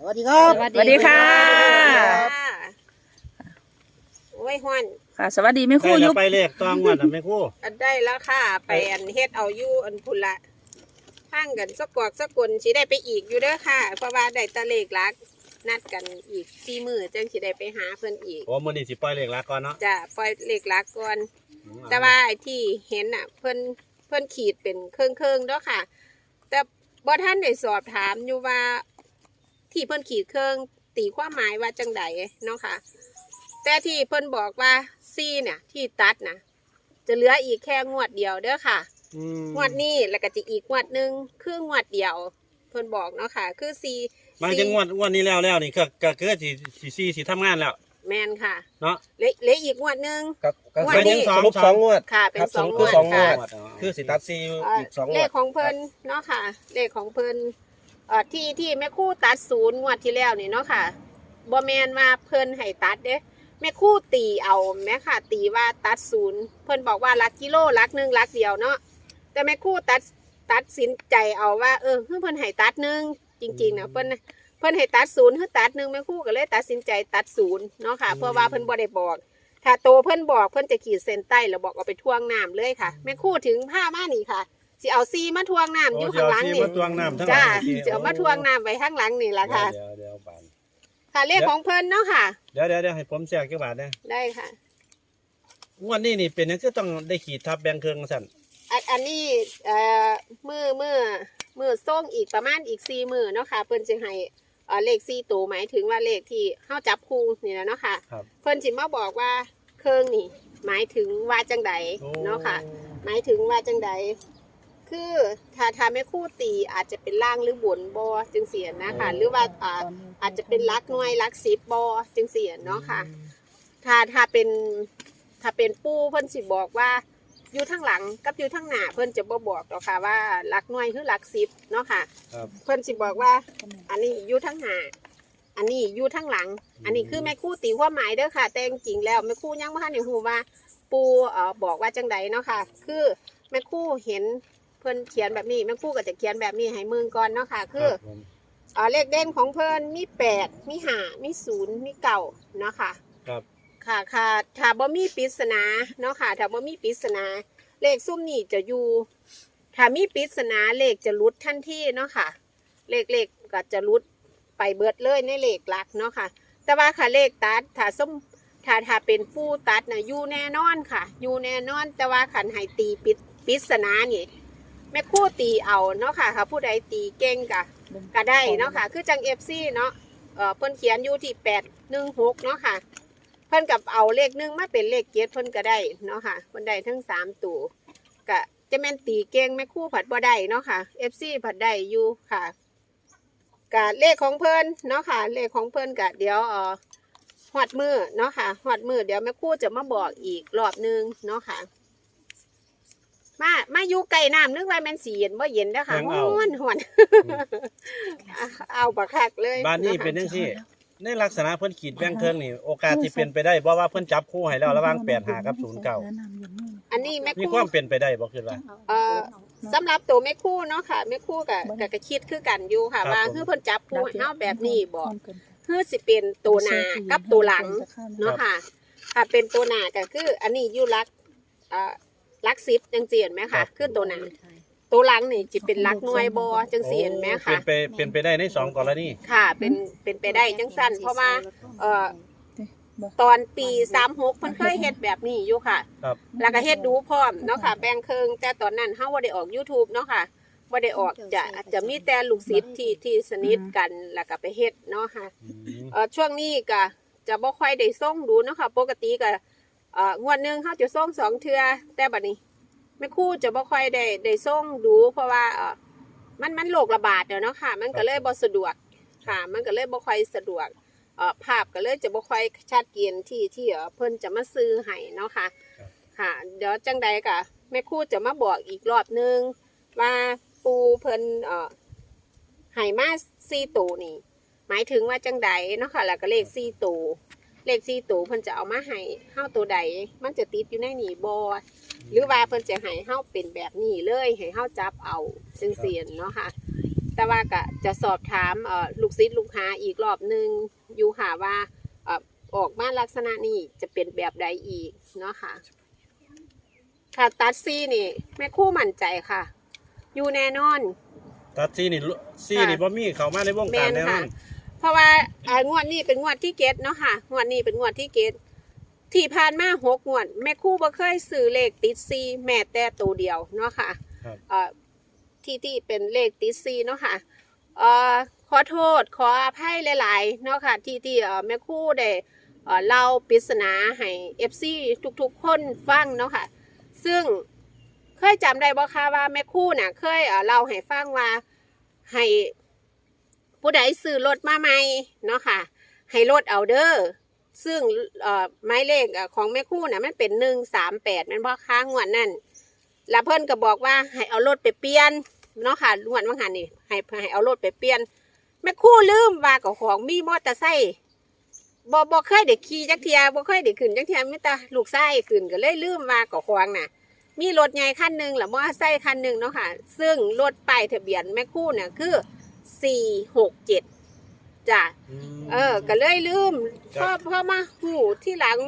สวัสดีครับสวัสดีค่ะ โอ้ยฮอนค่ะ สวัสดีแม่คใกล้รู่แล้ยุวบไปเลขตองวันน่ะแม่ครู่อันได้แล้วค่ะ ไปอันเฮ็ดเอาอยู่อันพุนละห้างกันสกกอกสกลสิได้ไปอีกอยู่เด้อค่ะ เพราะว่าได้ตะเลขลัก นัดกันอีกสี่มือจังสิได้ไปหาเพิ่นอีกโอ้มื้อนี้สิปล่อยเลขละก่อนเนาะจะปล่อยเลขลักก่อน แต่ว่าไอ้ที่เห็นอะ เพิ่นเพิ่นขีดเป็นเครื่องเครื่องๆเด้อค่ะ แต่บ่ท่านได้สอบถามอยู่ว่า ที่เพิ่นขีดเครื่องตีความหมายว่าจังใดเนาะค่ะ แต่ที่เพิ่นบอกว่าซีเนี่ยที่ตัดนะจะเหลืออีกแค่งวดเดียวเด้อค่ะอืมงวดนี้แล้วก็จะอีกงวดหนึ่งคืองวดเดียว เพิ่นบอกเนาะค่ะ คือซีหมายถึงงวดงวดนี้แล้วแล้วนี่ก็ก็คือสิสิสิสิทำงานแล้วแมนค่ะเนาะเหลือเหลืออีกงวดหนึ่งครับก็งวดสนี้รุปสรุปสองงวดค่ะ เป็นครับสองสรุปงคือวดสองงวค่ะดคือสิตัดซีอยู่อีกสองงเลวดขของเพิ่นเนาะค่ะ เลขของเพิ่นเอ่อ ที่ที่แม่ครู่ตัดศูนย์งวดที่แล้วนี่เนาะค่ะบ่แมนว่าเพิ่นให้ตัดเด้แม่ครู่ตีเอาแม่ค่ะ ตีว่าตัดศูนย์เพิ่นบอกว่าลักกิโลลักหนึ่งลักเดียวเนาะแต่แม่ครู่ตัดตัดสินใจเอาว่า เออเพิ่นให้ตัดหนึ่งจริงๆนะเพิ่นเพิ่นให้ตัดศูนย์คือตัดหนึ่งแม่ครู่ก็เลยตัดสินใจตัดศูนย์เนาะค่ะ เพื่อว่าเพิ่นบ่ได้บอก ถ้าโตเพิ่นบอกเพิ่นจะขีดเส้นใต้แล้วบอกเอาไปท่วงน้ำเลยค่ะ แม่ครู่ถึงผ้ามานี่ค่ะ สิเอาซีมาทวงน้ำอยู่ข้างหลังโอ้นี่สิเอาที่มาตวงน้ำทั้งหลัจ้างนี่สิเอามาทวงน้ำไว้ข้างหลังนี่แหละค่ะ เดี๋ยวเดี๋ยวบานค่ะเลขของเพิ่นเนาะค่ะ เดี๋ยวเดี๋ยวเดี๋ยวให้ผมแทรกจักบาทนะได้ค่ะ งวดนี้นี่เป็นหยังคือต้องได้ขีดทับแบ่งเครื่องสั่นอันอันนี้เอ่อมือมือมือส่งอีกประมาณอีกสี่มือเนาะค่ะ เพิ่นจะให้เอ่อเลขสี่ตัวหมายถึงว่าเลขที่เฮาจับคู่นี่แหละเนาะค่ะ ครับเพิ่นสิมาบอกว่าเครื่องนี่ หมายถึงว่าจังใดโอ้เนาะค่ะ หมายถึงว่าจังใด คือถ้าถ้าไม่คู่ตีอาจจะเป็นล่างหรือบนบอจึงเสียนะคะหรือว่าอ่าอาจจะเป็นลักหน่วยลักสิบบอจึงเสียเนาะค่ะ ถ้าถ้าเป็นถ้าเป็นปูเพิ่นสิบอกว่าอยู่ทั้งหลังกับอยู่ทั้งหน้าเพิ่นจะบ่บอกหรอกค่ะว่าลักหน่วยคือลักสิบเนาะค่ะ ครับ เพิ่นสิบอกว่า อันนี้อยู่ทั้งหน้าอันนี้อยู่ทั้งหลัง อันนี้คือแม่ครู่ตีความหมายเด้อค่ะ แต่จริงๆแล้วแม่ครู่ยังบ่ทันได้ฮู้ว่าปูเอ่อบอกว่าจังใดเนาะค่ะ คือแม่ครู่เห็นเพิ่นเขียนแบบนี้แม่ครู่ก็จะเขียนแบบนี้ให้มึงก่อนเนาะค่ะ คือรับผมเอ่อเลขเด่นของเพิ่นมีแปดมีห้ามีศูนย์มีเก่าเนาะค่ะ ครับค่ะค่ะถ้าบ่มีปริศนาเนาะค่ะถ้าบ่มีปริศนา เลขซุ่มนี่จะอยู่ถ้ามีปริศนาเลขจะหลุดทันทีเนาะค่ะ เลขเลขก็จะหลุดไปเบิดเลยในเลขหลักเนาะค่ะ แต่ว่าค่ะเลขตัดถ้าส้มถ้าถ้าเป็นผู้ตัดน่ะอยู่แน่นอนค่ะ อยู่แน่นอนแต่ว่าขันให้ตีปิดปริศนานี่ แม่ครู่ตีเอาเนาะค่ะค่ะ ผู้ใดตีเก่งกะก็ได้เนาะค่ะ คือจังเอฟซีเนาะเออเพิ่นเขียนอยู่ที่แปดหนึ่งหกเนาะค่ะ เพิ่นกับเอาเลขหนึ่งมาเป็นเลขเจ็ดเพิ่นก็ได้เนาะค่ะเพิ่นได้ทั้งสามตัวก็จะแม่นตีเก่งแม่ครู่ผัดบ่ได้เนาะค่ะเอฟซีผัดได้อยู่ค่ะกะเลขของเพิ่นเนาะค่ะ เลขของเพิ่นกะเดี๋ยวเอ่อหอดมือเนาะค่ะหอดมือเดี๋ยวแม่ครู่จะมาบอกอีกรอบหนึงเนาะค่ะ มามาอยู่ไก่น้ำนึกว่าแม่นสีเย็นบ่เย็นเด้อค่ะยังหเอาวนหวนเอาบักคักเลยบ้านนี้เป็นจังซี่ ในลักษณะเพิ่นขีดแบ่งเครื่องนี่โอกาสที่เป็นไปได้เพราะว่าเพิ่นจับคู่ให้แล้วระหว่าง85กับ09อันนี้แม่มีครู่ความเป็นไปได้บ่คือว่า เอ่อสำหรับตัวแม่ครู่เนาะค่ะแม่ครู่กับกับกคิดคือกันอยู่ค่ะครับว่าผม คือเพิ่นจับผู้ให้เฮาแบบนี้บ่คือสิเป็นตัวหน้ากับตัวหลัง เนาะค่ะถ้าเป็นตัวหน้าก็คือ อันนี้อยู่ลักเอ่อ ลักซิปจังซี่เห็นไหมคะคือตัวหน้าตัวหลังนี่จะเป็นลักหน่วยบ่จังซี่เห็นไหมเป็คะนไปเป็นไปได้ในสองกรณีค่ะ เป็นเป็นไปได้จังสั้นเพราะว่าเอ่อตอนปี36เพิ่นเคยเฮ็ดแบบนี้อยู่ค่ะครับแล้วก็เฮ็ดดูพร้อมเนาะค่ะ แบ่งครึ่งแต่ตอนนั้นเฮาบ่ได้ออก YouTube เนาะค่ะบ่ได้ออกจะจะมีแต่ลูกศิษย์ที่ที่สนิทกันแล้วก็ไปเฮ็ดเนาะค่ะอืมเอ่อช่วงนี้ก็จะบ่ค่อยได้ส่งดูเนาะค่ะ ปกติก็ เอ่องวดหนึงเฮาจะส่งสองเทื่อแต่บัดนี้แม่ครู่จะบ่ค่อยได้ได้ส่งดูเพราะว่าเอ่อมันมันโรคระบาดเนาะค่ะ มันก็เลยบ่สะดวกค่ะ มันก็เลยบ่ค่อยสะดวกเอ่อภาพก็เลยจะบ่ค่อยชัดเจนที่ที่เอ่อเพิ่นจะมาซื้อให้เนาะค่ะ ค่ะ เดี๋ยวจังใดก็แม่ครู่จะมาบอกอีกรอบหนึงว่าปูเพิ่นเอ่อให้มาสี่ตัวนี่ หมายถึงว่าจังใดเนาะค่ะแล้วก็เลขสี่ตัว เลขสี่ตัวเพิ่นจะเอามาให้เฮาตัวใด มันจะติดอยู่ในนี่บ่หรือว่าเพิ่นจะให้เฮาเป็นแบบนี้เลยให้เฮาจับเอาจังเสียนเนาะค่ะ แต่ว่าก็จะสอบถามเอ่อลูกศิษย์ลูกหาอีกรอบหนึงอยู่ค่ะว่าเอ่อออกมาลักษณะนี้จะเป็นแบบใดอีกเนาะค่ะ ค่ะตัดซีนี่แม่ครู่มั่นใจค่ะ อยู่แน่นอน ตัดซีนี่ลุซีนี่บ่มีเข้ามาในวงการแม่นแน่นอค่ะ น เพราะว่าอ่างวดนี้เป็นงวดที่เกตเนาะค่ะงวดนี้เป็นงวดที่เกตที่ผ่านมาหกงวด แม่ครู่บ่เคยซื้อเลขติดซีแม้แต่ตัวเดียวเนาะค่ะครับ เอ่อที่ที่เป็นเลขติดซีเนาะค่ะเอ่อขอโทษขออภัยหลายๆเนาะค่ะที่ที่เอ่อแม่ครู่ได้เอ่อเล่าปริศนาให้เอฟซีทุกๆคนฟังเนาะค่ะ ซึ่งเคยจำได้บ่คะว่าแม่ครู่น่ะ เคยเอ่อเล่าให้ฟังว่าให้ ผู้ใดซื้อรถมาใหม่เนาะค่ะ ให้รถเอาเด้อซึ่งหมายเลขของแม่คู่น่ะมันเป็นหนึ่งสามแปดมันบ่ค้างวดนั่นแล้วเพิ่นก็บอกว่าให้เอารถไปเปลี่ยนเนาะค่ะลวนว่างหันนี่ให้ให้เอารถไปเปลี่ยนแม่คู่ลืมว่ากับของมีมอเตอร์ไซค์บ่บ่เคยได้ขี่จักเทียบ่เคยได้ขึ้นจักเทียมีต่ลูกชายขึ้นก็เลยลืมว่ากับของน่ะ มีรถใหญ่คันหนึ่งแล้วมอเตอร์ไซค์คันหนึ่งเนาะค่ะ ซึ่งรถป้ายทะเบียนแม่ครู่น่ะคือ สี่หกเจ็ดจ้ะมเออ ก็เลยลืมครัพ่อบพ่อมาหูที่หลัง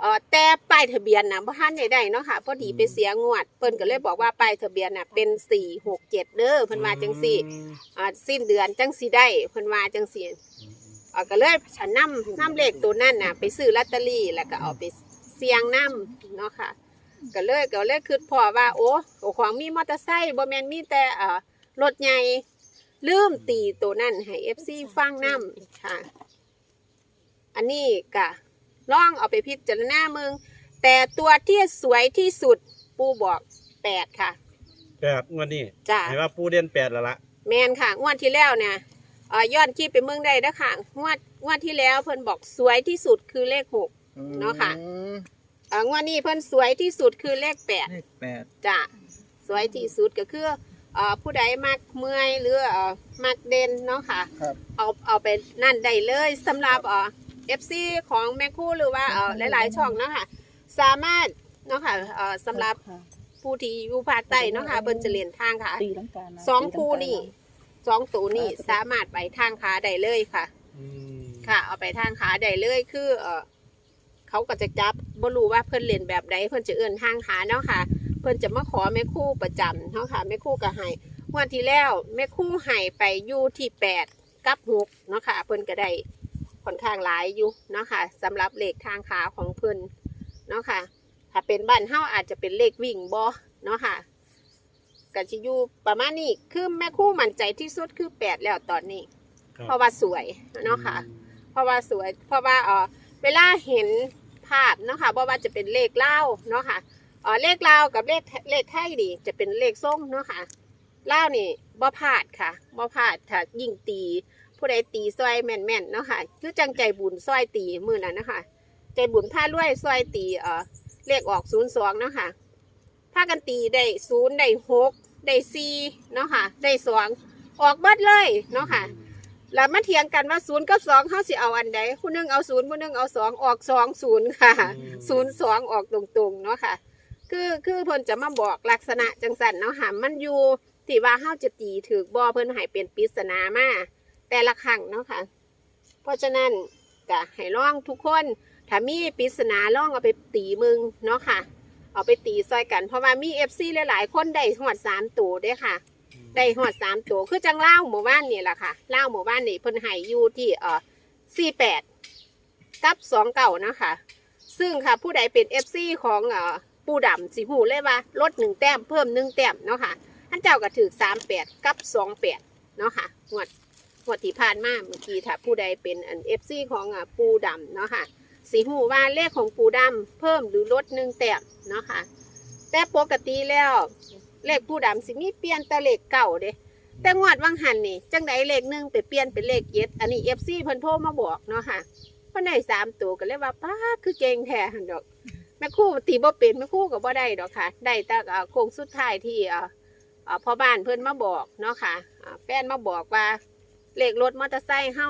เอ่อแต่ป้ายทะเบียนนะบ่ทันได้ได้เนาะค่ะพอดีไปเสียงวด เพิ่นก็เลยบอกว่าป้ายทะเบียนน่ะเป็นสี่หกเจ็ดเด้อเพิ่นว่าจังสี่อืมอ่าสิ้นเดือนจังสิได้เพิ่นว่าจังสี่เอ่อก็เลยฉันนำนำเลขตัวนั้นน่ะ ไปซื้อลอตเตอรี่แล้วก็เอาไปเสี่ยงนํเนาะค่ะก็เลยก็เลยคิดพอว่า โอ้ของมีมอเตอร์ไซค์บ่แม่นมีแต่เอ่อรถใหญ่ ลืมตีตัวนั้นให้ FC ฟังนํค่ะ อันนี้ก็ลองเอาไปพิจารณาเมืองแต่ตัวที่สวยที่สุดปูบอกแปดค่ะแปดงวดนี้จ้ะให้ว่าปูเด่นแปดแล้วล่ะแมนค่ะงวดที่แล้วเนี่ยเอ่อย้อนคลิปไปเมืองได้นะค่ะงวดงวดที่แล้วเพิ่นบอกสวยที่สุดคือเลขหก เนาะค่ะ เอ่องวดนี้เพิ่นสวยที่สุดคือเลขแปดเลขแปดจ้ะสวยที่สุดก็คือ เอ่อผู้ใดมักเมื่อยหรือเอ่อมักเด่นเนาะค่ะ ครับ เอาเอาไปนั่นได้เลยสำหรับเอ่อฟซีของแม่คู่หรือว่าเอ่อหลาย ๆ ช่องเนาะค่ะ สามารถเนาะค่ะเอ่อสำหรับผู้ที่อยู่ภาคใต้เนาะค่ะเพิ่นจะเรียนทางค่ะ ตีลังกานะสองคู่นี่สองตัวนี่สามารถไปทางขาได้เลยค่ะ อืมค่ะ เอาไปทางขาได้เลยคือเออเขาก็จะจับบ่รู้ว่าเพิ่นเล่นแบบใดเพิ่นจะเอื้อนทางขาเนาะค่ะ เพิ่นจะมาขอแม่คู่ประจำเนาะค่ะแม่คู่ก็ให้งวันที่แล้วแม่คู่ให้ไปอยู่ที่แปดกับหกเนาะค่ะเพิ่นก็ได้ค่อนข้างหลายอยู่เนาะค่ะสำหรับเลขทางขาของเพิ่นเนาะค่ะ ถ้าเป็นบ้านเฮาอาจจะเป็นเลขวิ่งบ่เนาะค่ะก็สิอยู่ประมาณนี้คือแม่คู่มั่นใจที่สุดคือแปดแล้วตอนนี้ครับเพราะว่าสวยเนาะค่ะ เพราะว่าสวย เพราะว่าเออเวลาเห็นภาพเนาะค่ะเพราะว่าจะเป็นเลขเล่าวเนาะค่ะ เออเลขลาวกับเลขเลขไทยนี่จะเป็นเลขส้มเนาะค่ะเล่าวนี่บ่พลาดค่ะบ่พลาดถ้ายิ่งตี ผู้ใดตีซอยแม่นๆเนาะค่ะคือจังใจบุญซอยตีมือนั้นนะคะใจบุญผ้ารวยซอยตีเออเลขออกศูนย์สองเนาะค่ะพากันตีได้ศูนย์ได้หกได้สี่เนาะค่ะได้สองออกเบิดเลยเนาะค่ะแล้วมาเถียงกันว่าศูนย์กับสองเขาสิเอาอันใดผู้หนึงเอาศูนย์ผู้หนึงเอาสองออกสองศูนย์ค่ะอืมศูนย์สองออกตรงๆเนาะค่ะ คือคือเพิ่นจะมาบอกลักษณะจังสันเนาะค่ะมันอยู่ที่ว่าเฮาจะตีถือบ่เพิ่นให้เป็นปริศนามาแต่ละครั้งเนาะค่ะ เพราะฉะนั้นก็ให้ลองทุกคนถ้ามีปริศนาลองเอาไปตีมึงเนาะค่ะ เอาไปตีซอยกัน เพราะว่ามี FC หลายๆ คนได้หอดสามตัวเด้อค่ะได้หอดสามตัวคือจังเล่าวหมู่บ้านนี่แหละค่ะเล่าวหมู่บ้านนี่เพิ่นให้อยู่ที่เอ่อสี่แปดกับสองเก่านะคะซึ่งค่ะผู้ใดเป็นเอฟซีของเอ่อ ปูดำสีหูเลยว่าลดหนึ่งแต้มเพิ่มหนึ่งแต้มเนาะค่ะท่านเจ้าก็ถือสามแปดกับสองแปดเนาะค่ะงวดงวดที่ผ่านมาเมื่อกี้ถ้าผู้ใดเป็นอันเอฟซีของอะปูดำเนาะค่ะสีหูว่าเลขของปูดำเพิ่มหรือลดหนึ่งแต้มเนาะค่ะแต่ปกติแล้วเลขผู้ดำสิมีเปลี่ยนแต่เลขเก่าเด้แต่งวดวังหันนี่จังไดเลขหนึ่งไปเปลี่ยนเป็นเลขเจ็ดอันนี้เอฟซีเพิ่นโทรมาบอกเนาะค่ะเพิ่นได้สามตัวก็เลยว่าป้าคือเก่งแท้หันดอก แม่ครู่ตีบ่เป็นแม่ครู่ก็บ่ได้ดอกค่ะ ได้แต่เอ่อโค้งสุดท้ายที่เอ่อเอ่อพ่อบ้านเพิ่นมาบอกเนาะค่ะอ่าแฟนมาบอกว่าเลขรถมอเตอร์ไซค์เฮา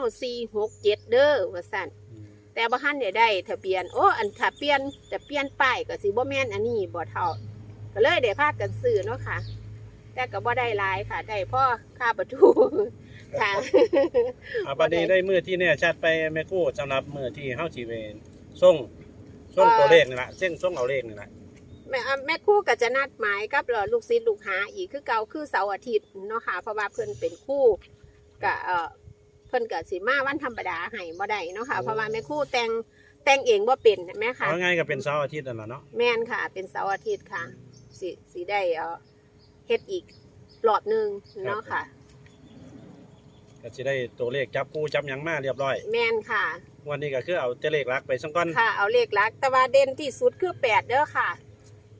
467เด้อว่าซั่นอืมแต่บ่ทันได้ได้ทะเบียนโอ้อันถ้าเปลี่ยนแต่เปลี่ยนป้ายก็สิบ่แม่นอันนี้บ่เท่าก็เลยได้พากันซื้อเนาะค่ะ แต่ก็บ่ได้หลายค่ะ ได้พ่อค่าประตูค่ะอาบัดนี้ได้มือที่แน่ชัดไปแม่ครู่สำหรับมือที่เฮาสิเวนส่ง ส่งตัวเลขนี่ล่ะเส้นส่งเอาเลขนี่ล่ะแม่อะแม่ครู่ก็จะนัดหมายกับเอ่อลูกศิษย์ลูกหาอีกคือเก่าคือเสาร์อาทิตย์เนาะค่ะเพราะว่าเพิ่นเป็นครู่กับเอ่อเพิ่นก็สิมาวันธรรมดาให้บ่ได้เนาะค่ะเพราะว่าแม่ครู่แต่งแต่งเองบ่เป็นเห็นไหมคะเอาง่ายก็เป็นเสาร์อาทิตย์นั่นล่ะเนาะแม่นค่ะ เป็นเสาร์อาทิตย์ค่ะสิสิได้เอ่อเฮ็ดอีกรอบหนึงเนาะค่ะ ก็สิได้ตัวเลขจับคู่จับหยังมาเรียบร้อย แม่นค่ะ วันนี้ก็คือเอาแต่เลขหลักไปสังก่อนค่ะ เอาเลขหลักแต่ว่าเด่นที่สุดคือแปดเด้อค่ะ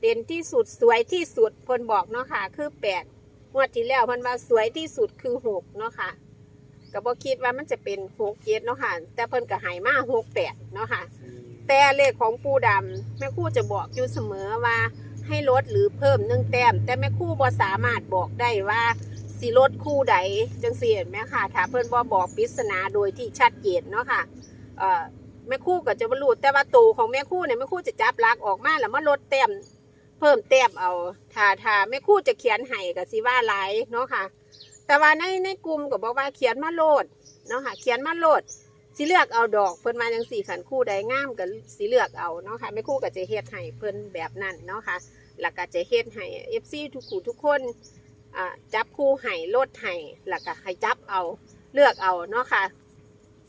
เด่นที่สุดสวยที่สุดเพิ่นบอกเนาะค่ะ คือแปดงวดที่แล้วเพิ่นว่าสวยที่สุดคือหกเนาะค่ะก็บ่คิดว่ามันจะเป็นหกเจ็ดเนาะค่ะ แต่เพิ่นก็ใหายมาหกแปดเนาะค่ะ แต่เลขของปูดำแม่ครู่จะบอกอยู่เสมอว่าให้ลดหรือเพิ่มหนึ่งแต้ม แต่แม่ครู่บ่สามารถบอกได้ว่าสิลดคู่ใดจังซี่เห็นไหมค่ะถ้าเพิ่นบ่บอกปริศนาโดยที่ชัดเจนเนาะค่ะ เอ่อแม่คู่ก็จะบรรลุแต่ว่าตัวของแม่คู่เนี่ยแม่คู่จะจับลักออกมาแล้วมาลดแต้มเพิ่มแต้มเอาถาถาแม่คู่จะเขียนให้ก็สิว่าหลายเนาะค่ะ แต่ว่าในในกลุ่มก็บอกว่าเขียนมาโลดเนาะค่ะเขียนมาโลดสิเลือกเอาดอกเพิ่นมาจังสี่ขันคู่ใดงามก็สิเลือกเอาเนาะค่ะไม่คู่ก็จะเฮ็ดให้เพิ่นแบบนั้นเนาะค่ะแล้วก็จะเฮ็ดให้ FC ทุกคู่ทุกคนจับคู่ให้ลดให้แล้วก็ให้จับเอาเลือกเอาเนาะค่ะ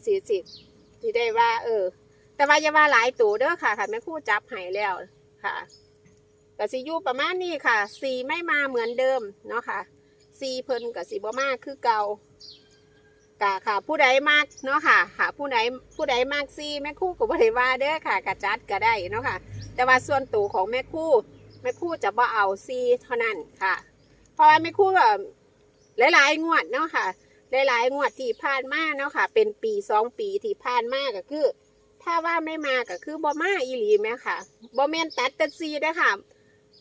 สิสิ สิได้ว่า เออ แต่ว่าอย่าว่าหลายตัวเด้อค่ะค่ะแม่ครู่จับให้แล้วค่ะก็สิอยู่ประมาณนี้ค่ะสีไม่มาเหมือนเดิมเนาะค่ะสีเพิ่นกับสีบ่มาคือเก่ากะค่ะ ผู้ใดมากเนาะค่ะ ค่ะ ผู้ใดผู้ใดมากซีแม่คู่ก็บ่ได้ว่าเด้อค่ะกะจัดก็ได้เนาะค่ะ แต่ว่าส่วนตัวของแม่คู่แม่คู่จะบ่เอาซีเท่านั้นค่ะ เพราะว่าแม่ครู่ก็หลายๆงวดเนาะค่ะ หลายๆงวดที่ผ่านมาเนาะค่ะ เป็นปีสองปีที่ผ่านมาก็คือ ถ้าว่าไม่มาก็คือบ่มาอีหลีแม่ค่ะบ่แม่นตัดแต่ซีเด้อค่ะ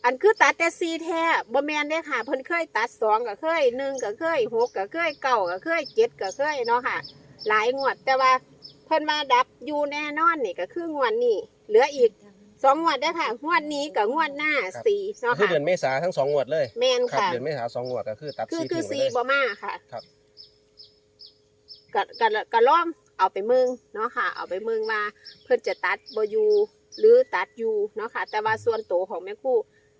อันคือตัดแต่ซีแท้บ่แม่นเด้อค่ะเพิ่นเคยตัดสองก็เคยหนึ่งก็เคยหกก็เคยเก้าก็เคยเจ็ดก็เคยเนาะค่ะ หลายงวดแต่ว่าเพิ่นมาดับอยู่แน่นอนนี่ก็คืองวดนี้เหลืออีกสองงวดเด้อค่ะงวดนี้กับงวดหน้าสี่ก็เนาะคือค่ะเดือนเมษาทั้งสองงวดเลยแม่นครับค่ะ เดือนเมษาสองงวดก็คือตัดคือซีคือทิ้งไปซีเลยบ่มาค่ะ ครับ ก็ก็ก็ล่องเอาไปมึงเนาะค่ะ เอาไปมึงว่าเพิ่นจะตัดบอยูหรือตัดอยูเนาะค่ะ แต่ว่าส่วนตัวของแม่คู่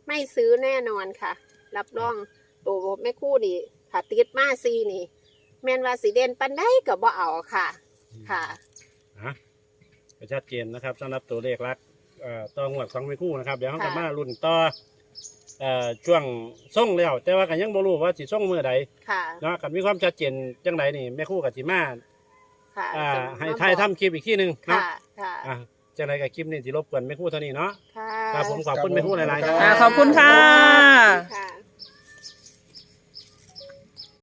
ไม่ซื้อแน่นอนค่ะ รับรองตัวแม่คู่นี่ค่ะติดมาซีนี่ แม่นว่าสีเด่นปันได้ก็บ่เอาค่ะ ค่ะอะก็ชัดเจนนะครับสำหรับตัวเลขหลักเอ่อต่องวดของแม่ครู่นะครับ เดี๋ยวเรากลับมารุ่นต่อ เอ่อช่วงส่งแล้ว แต่ว่าก็ยังบ่รู้ว่าสิส่งมื้อใดค่ะ เนาะกันมีความชัดเจนจังไดนี่แม่ครู่กับสิมาค่ะอ่าจะให้มบอกทายทำคลิปอีกทีหนึงค่ะเนาะค่ะอะจังไดกับคลิปนี้สิรบกวนแม่ครู่เท่านี้เนาะค่ะ ครับผมขอบคุณแม่ครู่หลายๆครับค่ะ ขอบคุณค่ะค่ะ